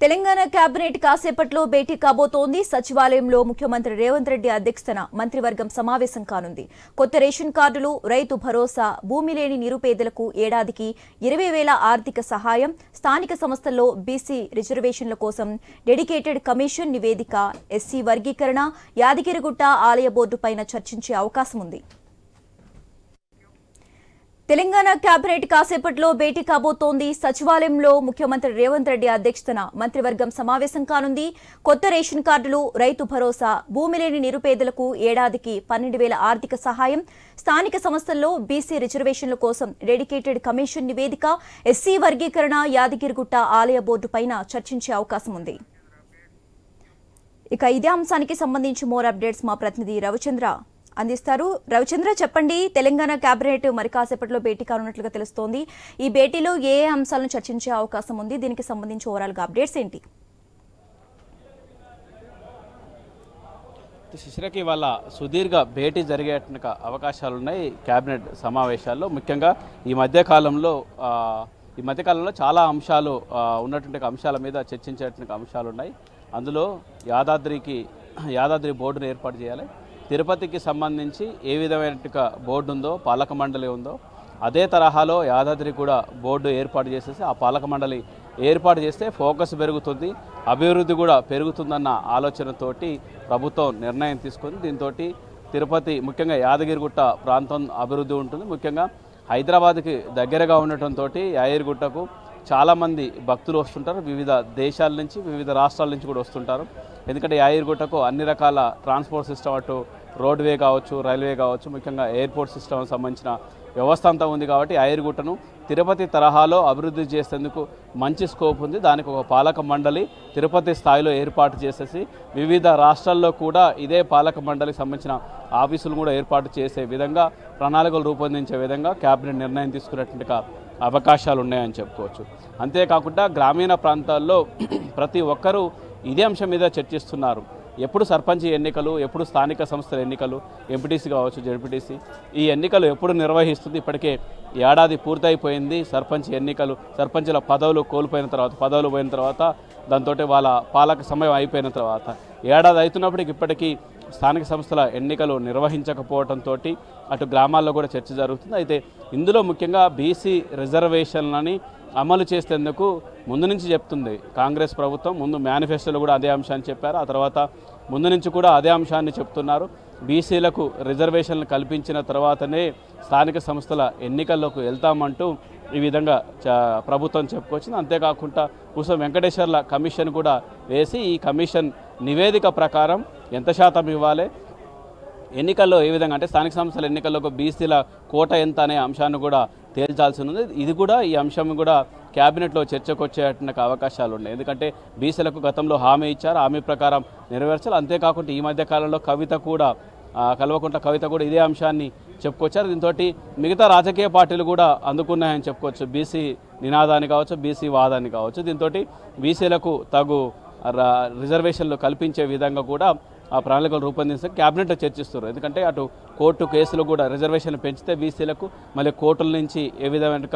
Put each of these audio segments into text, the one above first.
Telangana cabinet కాసేపట్లో భేటీ కాబోతోంది. సచివాలయంలో ముఖ్యమంత్రి రేవంత్ రెడ్డి అధ్యక్షతన మంత్రివర్గం సమావేశం కానుంది. కొత్త రేషన్ కార్డులు రైతు భరోసా భూమి లేని నిరుపేదలకు ఏడాదికి ఇరవై వేల ఆర్థిక సహాయం స్థానిక సంస్థల్లో బీసీ రిజర్వేషన్ల కోసం డెడికేటెడ్ కమిషన్ నివేదిక ఎస్సీ వర్గీకరణ యాదగిరిగుట్ట ఆలయ బోర్డు పైన చర్చించే అవకాశం ఉంది తెలంగాణ కేబినెట్ కాసేపట్లో భేటీ కాబోతోంది. సచివాలయంలో ముఖ్యమంత్రి రేవంత్ రెడ్డి అధ్యక్షతన మంత్రివర్గం సమావేశం కానుంది. కొత్త రేషన్ కార్డులు రైతు భరోసా భూమి లేని నిరుపేదలకు ఏడాదికి పన్నెండు వేల ఆర్థిక సహాయం స్థానిక సంస్థల్లో బీసీ రిజర్వేషన్ల కోసం డెడికేటెడ్ కమిషన్ నివేదిక ఎస్సీ వర్గీకరణ యాదగిరిగుట్ట ఆలయ బోర్డు పైన చర్చించే అవకాశం ఉంది. ఇక ఇదే అంశానికి సంబంధించి మోర్ అప్డేట్స్ మా ప్రతినిధి రవిచంద్ర. అందిస్తారు. రవిచంద్ర చెప్పండి తెలంగాణ కేబినెట్ మరి కాసేపట్లో భేటీ కానున్నట్లుగా తెలుస్తోంది. ఈ భేటీలో ఏ అంశాలను చర్చించే అవకాశం ఉంది? దీనికి సంబంధించి ఓవరాల్గా అప్డేట్స్ ఏంటి? శిశిరకి ఇవాళ సుదీర్ఘ భేటీ జరిగేట అవకాశాలు ఉన్నాయి కేబినెట్ సమావేశాల్లో. ముఖ్యంగా ఈ మధ్యకాలంలో ఈ మధ్యకాలంలో చాలా అంశాలు ఉన్నటువంటి అంశాల మీద చర్చించేటువంటి అంశాలు ఉన్నాయి అందులో యాదాద్రికి యాదాద్రి బోర్డును ఏర్పాటు చేయాలి. తిరుపతికి సంబంధించి ఏ విధమైన బోర్డు ఉందో పాలక మండలి ఉందో అదే తరహాలో యాదాద్రి కూడా బోర్డు ఏర్పాటు చేసేసి ఆ పాలక మండలి ఏర్పాటు చేస్తే ఫోకస్ పెరుగుతుంది అభివృద్ధి కూడా పెరుగుతుందన్న ఆలోచనతోటి ప్రభుత్వం నిర్ణయం తీసుకుంది. దీంతో తిరుపతి ముఖ్యంగా యాదగిరిగుట్ట ప్రాంతం అభివృద్ధి ఉంటుంది. ముఖ్యంగా హైదరాబాద్కి దగ్గరగా ఉండటంతో యాదగిరిగుట్టకు చాలామంది భక్తులు వస్తుంటారు వివిధ దేశాల నుంచి వివిధ రాష్ట్రాల నుంచి కూడా వస్తుంటారు. ఎందుకంటే యాయిర్గుట్టకు అన్ని రకాల ట్రాన్స్పోర్ట్ సిస్టమ్ అటు రోడ్వే కావచ్చు రైల్వే కావచ్చు ముఖ్యంగా ఎయిర్పోర్ట్ సిస్టమ్ సంబంధించిన వ్యవస్థ అంతా ఉంది కాబట్టి యాదగిరిగుట్టను తిరుపతి తరహాలో అభివృద్ధి చేసేందుకు మంచి స్కోప్ ఉంది. దానికి ఒక పాలక మండలి తిరుపతి స్థాయిలో ఏర్పాటు చేసేసి వివిధ రాష్ట్రాల్లో కూడా ఇదే పాలక మండలికి సంబంధించిన ఆఫీసులు కూడా ఏర్పాటు చేసే విధంగా ప్రణాళికలు రూపొందించే విధంగా కేబినెట్ నిర్ణయం తీసుకున్నటువంటి అవకాశాలు ఉన్నాయని చెప్పుకోవచ్చు. అంతేకాకుండా గ్రామీణ ప్రాంతాల్లో ప్రతి ఒక్కరూ ఇదే అంశం మీద చర్చిస్తున్నారు. ఎప్పుడు సర్పంచ్ ఎన్నికలు ఎప్పుడు స్థానిక సంస్థల ఎన్నికలు ఎంపీటీసీ కావచ్చు జడ్పీటీసీ ఈ ఎన్నికలు ఎప్పుడు నిర్వహిస్తుంది? ఇప్పటికే ఏడాది పూర్తయిపోయింది. సర్పంచ్ ఎన్నికలు సర్పంచుల పదవులు కోల్పోయిన తర్వాత పదవులు పోయిన తర్వాత దాంతో వాళ్ళ పాలక సమయం అయిపోయిన తర్వాత. ఏడాది అవుతున్నప్పటికి ఇప్పటికీ స్థానిక సంస్థల ఎన్నికలు నిర్వహించకపోవడంతో అటు గ్రామాల్లో కూడా చర్చ జరుగుతుంది. అయితే ఇందులో ముఖ్యంగా బీసీ రిజర్వేషన్లని అమలు చేసేందుకు ముందు నుంచి చెప్తుంది కాంగ్రెస్ ప్రభుత్వం. ముందు మేనిఫెస్టోలో కూడా అదే అంశాన్ని చెప్పారు. ఆ తర్వాత ముందు నుంచి కూడా అదే అంశాన్ని చెప్తున్నారు. బీసీలకు రిజర్వేషన్లు కల్పించిన తర్వాతనే స్థానిక సంస్థల ఎన్నికల్లోకి వెళ్తామంటూ ఈ విధంగా చ- ప్రభుత్వం చెప్పుకొచ్చింది. అంతేకాకుండా కుసం వెంకటేశ్వర్ల కమిషన్ కూడా వేసి ఈ కమిషన్ నివేదిక ప్రకారం ఎంత శాతం ఇవ్వాలి? ఎన్నికల్లో ఏ విధంగా? అంటే స్థానిక సంస్థల ఎన్నికల్లో ఒక బీసీల కోట ఎంత అనే అంశాన్ని కూడా తేల్చాల్సి ఉంది. ఇది కూడా ఈ అంశం కూడా క్యాబినెట్లో చర్చకు వచ్చేటువంటి అవకాశాలు ఉన్నాయి. ఎందుకంటే బీసీలకు గతంలో హామీ ఇచ్చారు హామీ ప్రకారం నెరవేర్చాలి అంతేకాకుండా ఈ మధ్య కాలంలో కవిత కూడా ఆ, కల్వకుంట్ల కవిత కూడా ఇదే అంశాన్ని చెప్పుకొచ్చారు. దీంతో మిగతా రాజకీయ పార్టీలు కూడా అందుకున్నాయని చెప్పుకోవచ్చు. బీసీ నినాదాన్ని కావచ్చు బీసీ వాదాన్ని కావచ్చు. దీంతో బీసీలకు తగు రిజర్వేషన్లు కల్పించే విధంగా కూడా ఆ ప్రణాళికలు రూపొందిస్తే క్యాబినెట్లో చర్చిస్తారు ఎందుకంటే అటు కోర్టు కేసులు కూడా రిజర్వేషన్లు పెంచితే బీసీలకు మళ్ళీ కోర్టుల నుంచి ఏ విధమైన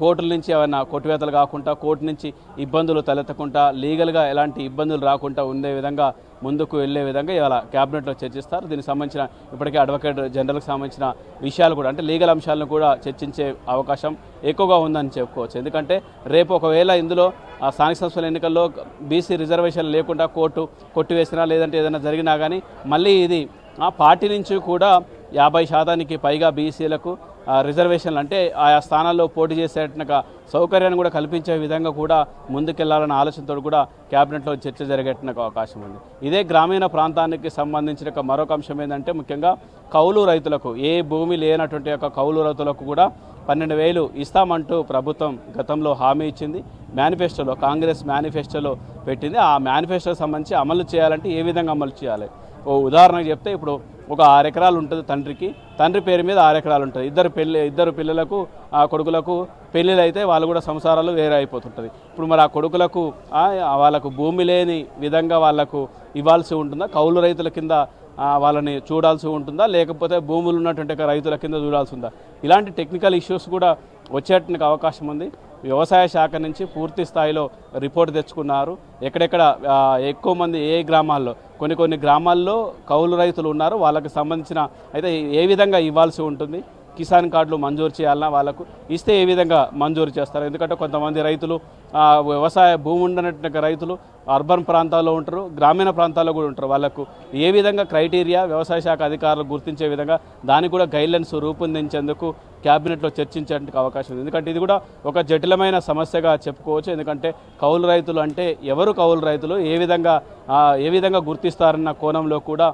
కోర్టుల నుంచి ఏమైనా కొట్టువేతలు కాకుండా కోర్టు నుంచి ఇబ్బందులు తలెత్తకుండా లీగల్గా ఎలాంటి ఇబ్బందులు రాకుండా ఉండే విధంగా ముందుకు వెళ్ళే విధంగా ఇవాళ క్యాబినెట్లో చర్చిస్తారు. దీనికి సంబంధించిన ఇప్పటికే అడ్వకేట్ జనరల్కి సంబంధించిన విషయాలు కూడా అంటే లీగల్ అంశాలను కూడా చర్చించే అవకాశం ఎక్కువగా ఉందని చెప్పుకోవచ్చు. ఎందుకంటే రేపు ఒకవేళ ఇందులో ఆ స్థానిక సంస్థల ఎన్నికల్లో బీసీ రిజర్వేషన్ లేకుండా కోర్టు కొట్టివేసినా లేదంటే ఏదైనా జరిగినా కానీ మళ్ళీ ఇది ఆ పార్టీ నుంచి కూడా యాభై శాతానికి పైగా బీసీలకు రిజర్వేషన్లు అంటే ఆయా స్థానాల్లో పోటీ చేసేట సౌకర్యాన్ని కూడా కల్పించే విధంగా కూడా ముందుకెళ్ళాలన్న ఆలోచనతో కూడా క్యాబినెట్లో చర్చ జరిగేట అవకాశం ఉంది. ఇదే గ్రామీణ ప్రాంతానికి సంబంధించిన మరొక అంశం ఏంటంటే ముఖ్యంగా కౌలు రైతులకు ఏ భూమి లేనటువంటి యొక్క కౌలు రైతులకు కూడా పన్నెండు వేలు ఇస్తామంటూ ప్రభుత్వం గతంలో హామీ ఇచ్చింది. మేనిఫెస్టోలో కాంగ్రెస్ మేనిఫెస్టోలో పెట్టింది. ఆ మేనిఫెస్టోకి సంబంధించి అమలు చేయాలంటే ఏ విధంగా అమలు చేయాలి? ఓ ఉదాహరణకు చెప్తే ఇప్పుడు ఒక ఆరు ఎకరాలు ఉంటుంది తండ్రికి. తండ్రి పేరు మీద ఆరు ఎకరాలు ఉంటుంది. ఇద్దరు పెళ్ళి ఇద్దరు పిల్లలకు ఆ కొడుకులకు పెళ్ళిళ్ళు అయితే వాళ్ళు కూడా సంసారాలు వేరే అయిపోతుంటుంది. ఇప్పుడు మరి ఆ కొడుకులకు వాళ్ళకు భూమి లేని విధంగా వాళ్ళకు ఇవ్వాల్సి ఉంటుందా? కౌలు రైతుల కింద వాళ్ళని చూడాల్సి ఉంటుందా? లేకపోతే భూములు ఉన్నటువంటి రైతుల కింద చూడాల్సి ఉందా? ఇలాంటి టెక్నికల్ ఇష్యూస్ కూడా వచ్చేటానికి అవకాశం ఉంది. వ్యవసాయ శాఖ నుంచి పూర్తి స్థాయిలో రిపోర్ట్ తెచ్చుకున్నారు. ఎక్కడెక్కడ ఎక్కువ మంది ఏ గ్రామాల్లో కొన్ని కొన్ని గ్రామాల్లో కౌలు రైతులు ఉన్నారు. వాళ్ళకి సంబంధించిన అయితే ఏ విధంగా ఇవ్వాల్సి ఉంటుంది? కిసాన్ కార్డులు మంజూరు చేయాలన్నా వాళ్ళకు ఇస్తే ఏ విధంగా మంజూరు చేస్తారు? ఎందుకంటే కొంతమంది రైతులు వ్యవసాయ భూమి ఉండనట్టు రైతులు అర్బన్ ప్రాంతాల్లో ఉంటారు గ్రామీణ ప్రాంతాల్లో కూడా ఉంటారు. వాళ్ళకు ఏ విధంగా క్రైటీరియా వ్యవసాయ శాఖ అధికారులు గుర్తించే విధంగా దానికి కూడా గైడ్లైన్స్ రూపొందించేందుకు క్యాబినెట్లో చర్చించేందుకు అవకాశం ఉంది. ఎందుకంటే ఇది కూడా ఒక జటిలమైన సమస్యగా చెప్పుకోవచ్చు. ఎందుకంటే కౌలు రైతులు అంటే ఎవరు కౌలు రైతులు ఏ విధంగా ఏ విధంగా గుర్తిస్తారన్న కోణంలో కూడా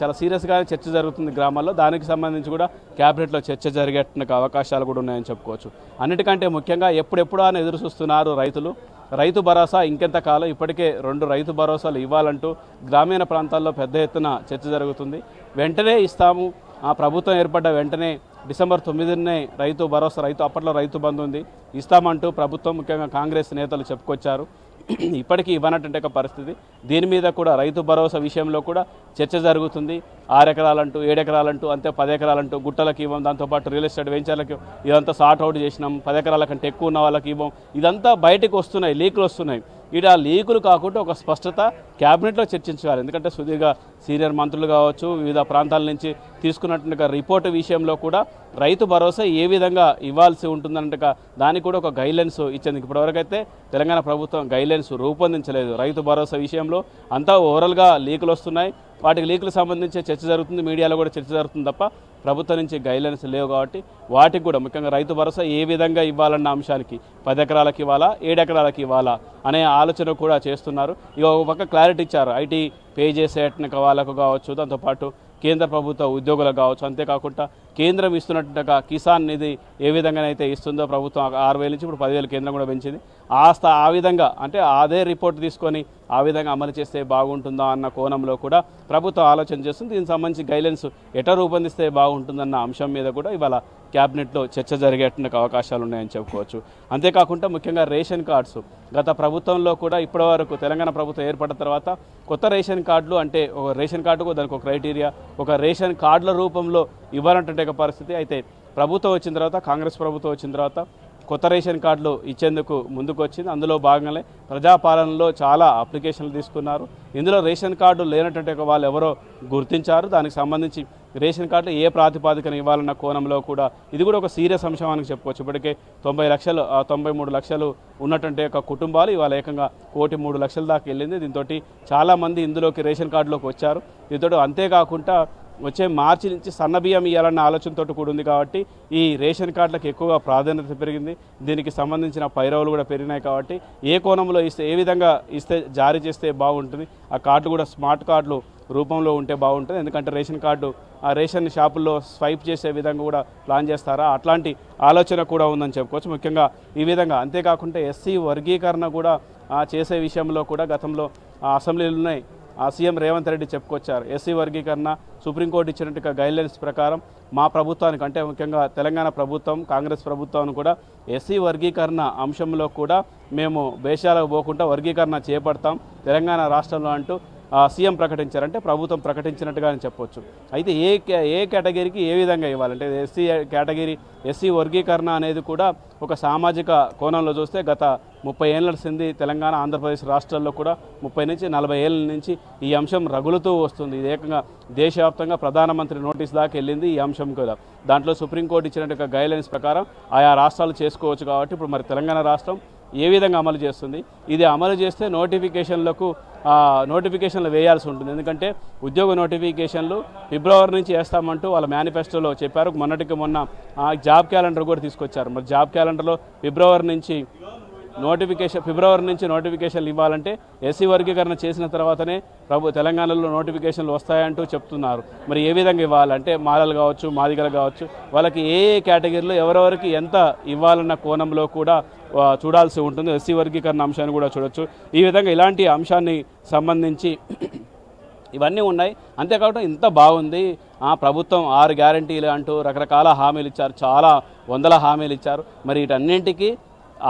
చాలా సీరియస్గానే చర్చ జరుగుతుంది గ్రామాల్లో. దానికి సంబంధించి కూడా క్యాబినెట్లో చర్చ జరిగేట్టుకు అవకాశాలు కూడా ఉన్నాయని చెప్పుకోవచ్చు. అన్నిటికంటే ముఖ్యంగా ఎప్పుడెప్పుడు అని ఎదురు చూస్తున్నారు రైతులు. రైతు భరోసా ఇంకెంత కాలం? ఇప్పటికే రెండు రైతు భరోసాలు ఇవ్వాలంటూ గ్రామీణ ప్రాంతాల్లో పెద్ద ఎత్తున చర్చ జరుగుతుంది. వెంటనే ఇస్తాము. ఆ ప్రభుత్వం ఏర్పడ్డ వెంటనే డిసెంబర్ తొమ్మిదినే రైతు భరోసా రైతు అప్పట్లో రైతు బంధు ఉంది. ఇస్తామంటూ ప్రభుత్వం ముఖ్యంగా కాంగ్రెస్ నేతలు చెప్పుకొచ్చారు. ఇప్పటికీ ఇవ్వనటువంటి ఒక పరిస్థితి. దీని మీద కూడా రైతు భరోసా విషయంలో కూడా చర్చ జరుగుతుంది. ఆరు ఎకరాలంటూ ఏడు ఎకరాలంటూ అంతే పది ఎకరాలంటూ గుట్టలకు ఇవ్వం దాంతోపాటు రియల్ ఎస్టేట్ వెంచర్లకు ఇదంతా సార్ట్ అవుట్ చేసినాం. పది ఎకరాల కంటే ఎక్కువ ఉన్న వాళ్ళకి ఇవ్వం. ఇదంతా బయటకు వస్తున్నాయి లీకులు వస్తున్నాయి. ఇటు ఆ లీకులు కాకుండా ఒక స్పష్టత క్యాబినెట్లో చర్చించాలి. ఎందుకంటే సుదీర్ఘ సీనియర్ మంత్రులు కావచ్చు వివిధ ప్రాంతాల నుంచి తీసుకున్నట్టుగా రిపోర్టు విషయంలో కూడా రైతు భరోసా ఏ విధంగా ఇవ్వాల్సి ఉంటుందంటే దానికి కూడా ఒక గైడ్లైన్స్ ఇచ్చేందుకు ఇప్పటివరకు అయితే తెలంగాణ ప్రభుత్వం గైడ్లైన్స్ రూపొందించలేదు రైతు భరోసా విషయంలో. అంతా ఓవరాల్గా లీకులు వస్తున్నాయి వాటికి లీకులకు సంబంధించి చర్చ జరుగుతుంది మీడియాలో కూడా చర్చ జరుగుతుంది తప్ప ప్రభుత్వం నుంచి గైడ్లైన్స్ లేవు కాబట్టి వాటికి కూడా ముఖ్యంగా రైతు భరోసా ఏ విధంగా ఇవ్వాలన్న అంశానికి పది ఎకరాలకు ఇవ్వాలా ఏడెకరాలకు ఇవ్వాలా అనే ఆలోచన కూడా చేస్తున్నారు. ఇక ఒక పక్క క్లారిటీ ఇచ్చారు. ఐటీ పే చేసేట వాళ్ళకు కావచ్చు దాంతోపాటు కేంద్ర ప్రభుత్వ ఉద్యోగులకు కావచ్చు అంతేకాకుండా కేంద్రం ఇస్తున్నట్టుగా కిసాన్ నిధి ఏ విధంగానైతే ఇస్తుందో ప్రభుత్వం ఆరు వేల నుంచి ఇప్పుడు పదివేలు కేంద్రం కూడా పెంచింది. ఆ స్థా ఆ విధంగా అంటే అదే రిపోర్ట్ తీసుకొని ఆ విధంగా అమలు చేస్తే బాగుంటుందా అన్న కోణంలో కూడా ప్రభుత్వం ఆలోచన చేస్తుంది. దీనికి సంబంధించి గైడెన్స్ ఎట రూపొందిస్తే బాగుంటుందన్న అంశం మీద కూడా ఇవాళ క్యాబినెట్లో చర్చ జరిగేటువంటి అవకాశాలు ఉన్నాయని చెప్పుకోవచ్చు. అంతేకాకుండా ముఖ్యంగా రేషన్ కార్డ్స్. గత ప్రభుత్వంలో కూడా ఇప్పటివరకు తెలంగాణ ప్రభుత్వం ఏర్పడిన తర్వాత కొత్త రేషన్ కార్డులు అంటే ఒక రేషన్ కార్డుకు దానికి ఒక క్రైటీరియా ఒక రేషన్ కార్డుల రూపంలో ఇవ్వాలంటే ఒక పరిస్థితి. అయితే ప్రభుత్వం వచ్చిన తర్వాత కాంగ్రెస్ ప్రభుత్వం వచ్చిన తర్వాత కొత్త రేషన్ కార్డులు ఇచ్చేందుకు ముందుకొచ్చింది. అందులో భాగంగానే ప్రజాపాలనలో చాలా అప్లికేషన్లు తీసుకున్నారు. ఇందులో రేషన్ కార్డు లేనటువంటి ఒక వాళ్ళు ఎవరో గుర్తించారు. దానికి సంబంధించి రేషన్ కార్డులు ఏ ప్రాతిపాదికన ఇవ్వాలన్న కోణంలో కూడా ఇది కూడా ఒక సీరియస్ అంశం అని చెప్పుకోవచ్చు. ఇప్పటికే తొంభై లక్షలు తొంభై మూడు లక్షలు ఉన్నటువంటి ఒక కుటుంబాలు ఇవాళ ఏకంగా కోటి మూడు లక్షల దాకా వెళ్ళింది. దీంతో చాలామంది ఇందులోకి రేషన్ కార్డులోకి వచ్చారు. దీంతో అంతేకాకుండా వచ్చే మార్చి నుంచి సన్న బియ్యం ఇవ్వాలన్న ఆలోచనతో కూడా ఉంది కాబట్టి ఈ రేషన్ కార్డులకు ఎక్కువగా ప్రాధాన్యత పెరిగింది. దీనికి సంబంధించిన పైరవులు కూడా పెరిగినాయి కాబట్టి ఏ కోణంలో ఇస్తే ఏ విధంగా ఇస్తే జారీ చేస్తే బాగుంటుంది ఆ కార్డు కూడా స్మార్ట్ కార్డులు రూపంలో ఉంటే బాగుంటుంది. ఎందుకంటే రేషన్ కార్డు ఆ రేషన్ షాపుల్లో స్వైప్ చేసే విధంగా కూడా ప్లాన్ చేస్తారా? అట్లాంటి ఆలోచన కూడా ఉందని చెప్పుకోవచ్చు. ముఖ్యంగా ఈ విధంగా అంతేకాకుండా ఎస్సీ వర్గీకరణ కూడా చేసే విషయంలో కూడా గతంలో అసెంబ్లీలు ఉన్నాయి. సీఎం రేవంత్ రెడ్డి చెప్పుకొచ్చారు. ఎస్సీ వర్గీకరణ సుప్రీంకోర్టు ఇచ్చినట్టుగా గైడ్లైన్స్ ప్రకారం మా ప్రభుత్వానికి అంటే ముఖ్యంగా తెలంగాణ ప్రభుత్వం కాంగ్రెస్ ప్రభుత్వాన్ని కూడా ఎస్సీ వర్గీకరణ అంశంలో కూడా మేము దేశాలకు పోకుండా వర్గీకరణ చేపడతాం. తెలంగాణ రాష్ట్రంలో అంటూ సీఎం ప్రకటించారంటే ప్రభుత్వం ప్రకటించినట్టుగా అని చెప్పొచ్చు. అయితే ఏ కే- ఏ కేటగిరీకి ఏ విధంగా ఇవ్వాలంటే ఎస్సీ కేటగిరీ ఎస్సీ వర్గీకరణ అనేది కూడా ఒక సామాజిక కోణంలో చూస్తే గత ముప్పై ఏళ్ళ సింది తెలంగాణ ఆంధ్రప్రదేశ్ రాష్ట్రాల్లో కూడా ముప్పై నుంచి నలభై ఏళ్ళ నుంచి ఈ అంశం రగులుతూ వస్తుంది. ఇది ఏకంగా దేశవ్యాప్తంగా ప్రధానమంత్రి నోటీస్ దాకా వెళ్ళింది ఈ అంశం కూడా. దాంట్లో సుప్రీంకోర్టు ఇచ్చినట్టు గైడ్లైన్స్ ప్రకారం ఆయా రాష్ట్రాలు చేసుకోవచ్చు కాబట్టి ఇప్పుడు మరి తెలంగాణ రాష్ట్రం ఏ విధంగా అమలు చేస్తుంది? ఇది అమలు చేస్తే నోటిఫికేషన్లకు నోటిఫికేషన్లు వేయాల్సి ఉంటుంది. ఎందుకంటే ఉద్యోగ నోటిఫికేషన్లు ఫిబ్రవరి నుంచి వేస్తామంటూ వాళ్ళ మేనిఫెస్టోలో చెప్పారు. మొన్నటికి మొన్న జాబ్ క్యాలెండర్ కూడా తీసుకొచ్చారు. మరి జాబ్ క్యాలెండర్లో ఫిబ్రవరి నుంచి నోటిఫికేషన్ ఫిబ్రవరి నుంచి నోటిఫికేషన్లు ఇవ్వాలంటే ఎస్సీ వర్గీకరణ చేసిన తర్వాతనే ప్రభు తెలంగాణలో నోటిఫికేషన్లు వస్తాయంటూ చెప్తున్నారు. మరి ఏ విధంగా ఇవ్వాలంటే మాలలు కావచ్చు మాదిగలు కావచ్చు వాళ్ళకి ఏ ఏ కేటగిరీలో ఎవరెవరికి ఎంత ఇవ్వాలన్న కోణంలో కూడా చూడాల్సి ఉంటుంది. ఎస్సీ వర్గీకరణ అంశాన్ని కూడా చూడొచ్చు. ఈ విధంగా ఇలాంటి అంశాన్ని సంబంధించి ఇవన్నీ ఉన్నాయి. అంతేకాకుండా ఇంత బాగుంది. ఆ ప్రభుత్వం ఆరు గ్యారంటీలు అంటూ రకరకాల హామీలు ఇచ్చారు. చాలా వందల హామీలు ఇచ్చారు. మరి వీటన్నింటికి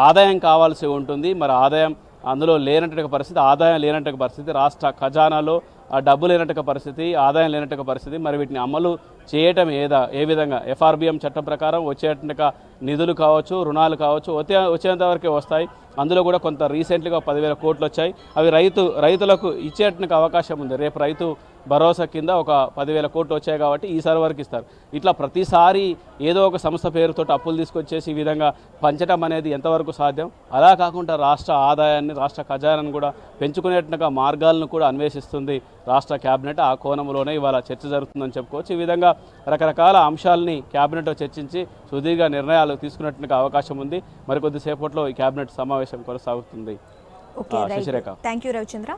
ఆదాయం కావాల్సి ఉంటుంది. మరి ఆదాయం అందులో లేనట్టుగా పరిస్థితి ఆదాయం లేనట్టుగా పరిస్థితి రాష్ట్ర ఖజానాలో ఆ డబ్బు లేనట్టుగా పరిస్థితి ఆదాయం లేనట్టుగా పరిస్థితి మరి వీటిని అమలు చేయటం ఏదా ఏ విధంగా? ఎఫ్ఆర్బిఎం చట్టం ప్రకారం వచ్చేట నిధులు కావచ్చు రుణాలు కావచ్చు వచ్చే వచ్చేంత వరకే వస్తాయి. అందులో కూడా కొంత రీసెంట్గా పదివేల కోట్లు వచ్చాయి. అవి రైతు రైతులకు ఇచ్చేటకు అవకాశం ఉంది. రేపు రైతు భరోసా కింద ఒక పదివేల కోట్లు వచ్చాయి కాబట్టి ఈసారి వరకు ఇస్తారు. ఇట్లా ప్రతిసారి ఏదో ఒక సంస్థ పేరుతో అప్పులు తీసుకొచ్చేసి ఈ విధంగా పంచడం అనేది ఎంతవరకు సాధ్యం? అలా కాకుండా రాష్ట్ర ఆదాయాన్ని రాష్ట్ర ఖజానాన్ని కూడా పెంచుకునేట్టుగా మార్గాలను కూడా అన్వేషిస్తుంది రాష్ట్ర కేబినెట్ ఆ కోణంలోనే ఇవాళ చర్చ జరుగుతుందని చెప్పుకోవచ్చు. ఈ విధంగా రకరకాల అంశాలని కేబినెట్లో చర్చించి సుదీర్ఘ నిర్ణయాలు తీసుకున్నట్టుగా అవకాశం ఉంది. మరికొద్దిసేపట్లో ఈ కేబినెట్ సమావేశం కొనసాగుతుంది. శశిరేఖ. Thank you Ravichandra.